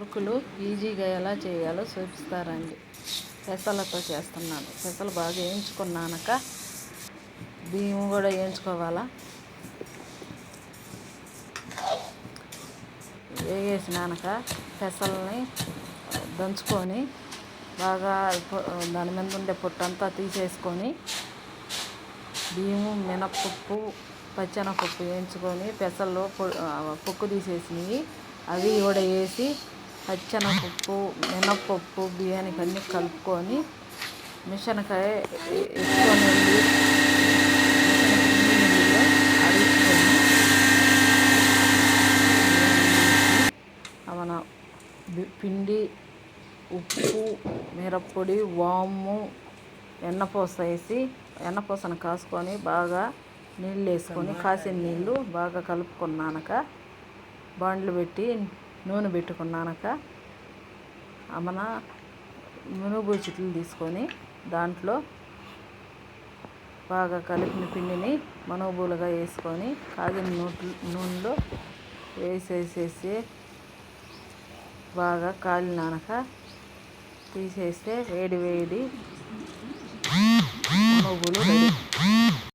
మురుకులు ఈజీగా ఎలా చేయాలో చూపిస్తారండి. పెసలతో చేస్తున్నాను. పెసలు బాగా వేయించుకున్నాక బియ్యం కూడా వేయించుకోవాలా? వేగేసినాక పెసల్ని దంచుకొని బాగా దాని మీద ఉండే పొట్టంతా తీసేసుకొని బియ్యము మినప్పప్పు పచ్చెనపప్పు వేయించుకొని పెసల్లో పొ- పొక్కు తీసేసినవి. అవి కూడా వేసి పచ్చెనపప్పు మినప్పప్పు బియ్యానికి అన్నీ కలుపుకొని మిషన్కాయ ఎక్కువ మన పిండి ఉప్పు మిరప్పొడి వాము ఎన్నపూస వేసి ఎన్నపూసను కాసుకొని బాగా నీళ్ళు వేసుకొని కాసిన నీళ్ళు బాగా కలుపుకున్నాక బాండ్లు పెట్టి నూనె పెట్టుకున్నాక మన మునుగు చిట్లు తీసుకొని దాంట్లో బాగా కలిపిన పిండిని మనోబూలుగా వేసుకొని కాగిన నూట్లు నూనెలో వేసేసేసి బాగా కాలినాక తీసేస్తే వేడి వేడి మనుబులు రెడీ